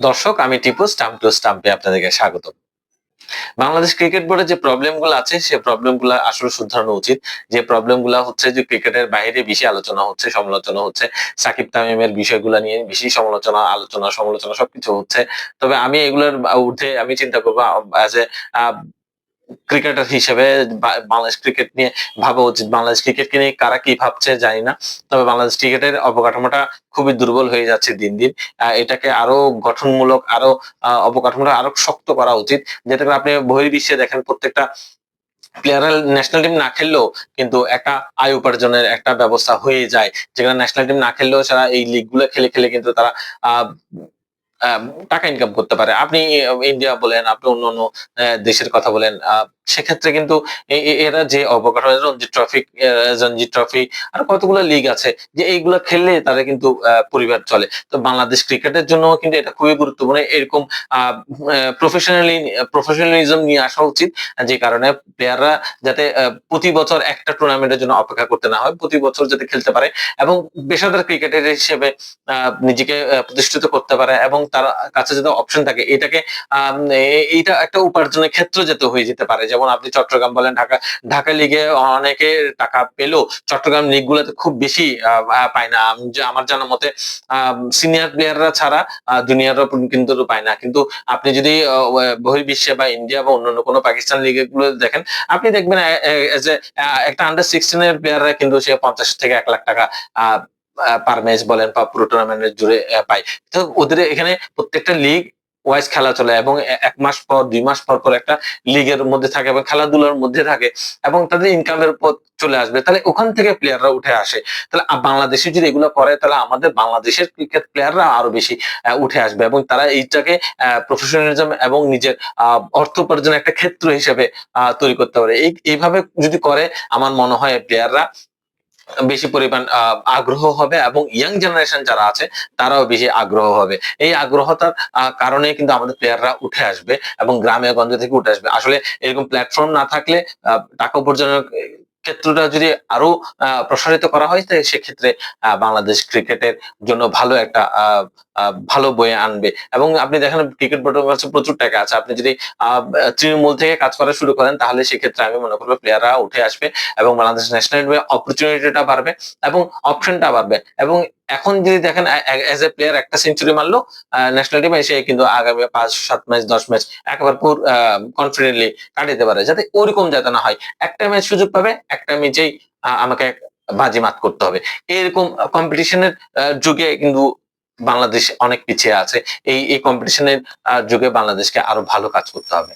দর্শক, আমি Tipu, stump two স্টাম্পে আপনাদেরকে স্বাগত বাংলাদেশ ক্রিকেট বোর্ডের যে প্রবলেমগুলো আছে, সে প্রবলেমগুলো আসলে শুধরানো উচিত। যে প্রবলেমগুলো হচ্ছে যে ক্রিকেটের বাইরে বেশি আলোচনা হচ্ছে, সমালোচনা হচ্ছে, সাকিব তামিমের বিষয়গুলো নিয়ে বেশি সমালোচনা, আলোচনা, সমালোচনা সবকিছু হচ্ছে। তবে আমি এগুলোর ঊর্ধ্বে আমি চিন্তা করব অ্যাজ এ ক্রিকেটার হিসেবে বাংলাদেশ ক্রিকেট নিয়ে ভাবা উচিত বাংলাদেশ ক্রিকেটকে নিয়ে কারা কি ভাবছে জানি না। তবে বাংলাদেশ ক্রিকেটের অবকাঠামোটা খুবই দুর্বল হয়ে যাচ্ছে দিন দিন। এটাকে আরও গঠনমূলক, আরও অবকাঠামোটা আরও শক্ত করা উচিত। যেটাকে আপনি বহির্বিশ্বে দেখেন প্রত্যেকটা প্লেয়ার ন্যাশনাল টিম না খেললেও কিন্তু একটা আয় উপার্জনের একটা ব্যবস্থা হয়ে যায়। যেখানে ন্যাশনাল টিম না খেললেও তারা এই লিগগুলো খেলে খেলে কিন্তু তারা টাকা ইনকাম করতে পারে। আপনি ইন্ডিয়া বলেন আপনি অন্য অন্য দেশের কথা বলেন সেক্ষেত্রে কিন্তু এরা যে অবকাঠামো রঞ্জি ট্রফি রঞ্জি ট্রফি আর কতগুলো লিগ আছে, যে এইগুলো খেললে তারা কিন্তু পরিবার চলে। তো বাংলাদেশ ক্রিকেটের জন্য কিন্তু এটা খুবই গুরুত্বপূর্ণ। এরকম প্রফেশনালি প্রফেশনালিজম নিয়ে আসা উচিত, যে কারণে প্লেয়াররা যাতে প্রতি বছর একটা টুর্নামেন্টের জন্য অপেক্ষা করতে না হয়, প্রতি বছর যাতে খেলতে পারে এবং পেশাদার ক্রিকেটার হিসেবে নিজেকে প্রতিষ্ঠিত করতে পারে এবং তার কাছে যাতে অপশন থাকে, এটাকে এইটা একটা উপার্জনের ক্ষেত্র যাতে হয়ে যেতে পারে। যেমন আপনি চট্টগ্রাম বলেন, ঢাকা ঢাকা লিগে অনেকে টাকা পেলেও চট্টগ্রাম লিগ গুলোতে খুব বেশি পায় না। আমার জানার মতে সিনিয়র প্লেয়াররা ছাড়া জুনিয়ররা কিন্তু পায় না। কিন্তু আপনি যদি বহির্বিশ্বে বা ইন্ডিয়া বা অন্যান্য কোনো পাকিস্তান লিগে গুলো দেখেন, আপনি দেখবেন, এ একটা আন্ডার সিক্সটিনের প্লেয়াররা কিন্তু সে পঞ্চাশ থেকে এক লাখ টাকা পার ম্যাচ বলেন বা পুরো টুর্নামেন্টের জুড়ে পায়। তো ওদের এখানে প্রত্যেকটা লিগ ওয়াইজ খেলা চলে এবং এক মাস পর, দুই মাস পর পর একটা লিগের মধ্যে থাকে এবং খেলাধুলার মধ্যে থাকে এবং তাদের ইনকামের পথ চলে আসবে। তাহলে ওখান থেকে প্লেয়াররা উঠে আসে। তাহলে বাংলাদেশে যদি এগুলো করে, তাহলে আমাদের বাংলাদেশের ক্রিকেট প্লেয়াররা আরও বেশি উঠে আসবে এবং তারা এইটাকে প্রফেশনালিজম এবং নিজের অর্থ উপার্জনের একটা ক্ষেত্র হিসেবে তৈরি করতে পারে। এই, এইভাবে যদি করে, আমার মনে হয় প্লেয়াররা বেশি পরিমাণ আগ্রহ হবে এবং ইয়াং জেনারেশন যারা আছে, তারাও বেশি আগ্রহ হবে। এই আগ্রহতার কারণে কিন্তু আমাদের প্লেয়াররা উঠে আসবে এবং গ্রামে গঞ্জে থেকে উঠে আসবে। আসলে এরকম প্ল্যাটফর্ম না থাকলে টাকা উপার্জনের ক্ষেত্রটা যদি আরও প্রসারিত করা হয় তাহলে সেক্ষেত্রে বাংলাদেশ ক্রিকেটের জন্য ভালো একটা ভালো বয়ে আনবে। এবং আপনি দেখেন, ক্রিকেট বোর্ডের কাছে প্রচুর টাকা আছে। আপনি যদি তৃণমূল থেকে কাজ করা শুরু করেন, তাহলে সেক্ষেত্রে আমি মনে করব প্লেয়াররা উঠে আসবে এবং বাংলাদেশ ন্যাশনাল টিমে অপরচুনিটিটা বাড়বে এবং অপশনটা বাড়বে। এবং এখন যদি দেখেন এজ এ প্লেয়ার একটা সেঞ্চুরি মারলো ন্যাশনাল টিমে এসে কিন্তু আগামী পাঁচ, সাত ম্যাচ দশ ম্যাচ একবার পুর কনফিডেন্টলি কাটাতে পারে, যাতে ওরকম যাতে না হয়। একটা ম্যাচ সুযোগ পাবে, একটা ম্যাচেই আমাকে বাজি মাত করতে হবে। এরকম কম্পিটিশনের যুগে কিন্তু বাংলাদেশ অনেক পিছিয়ে আছে। এই এই কম্পিটিশনের যুগে বাংলাদেশকে আরও ভালো কাজ করতে হবে।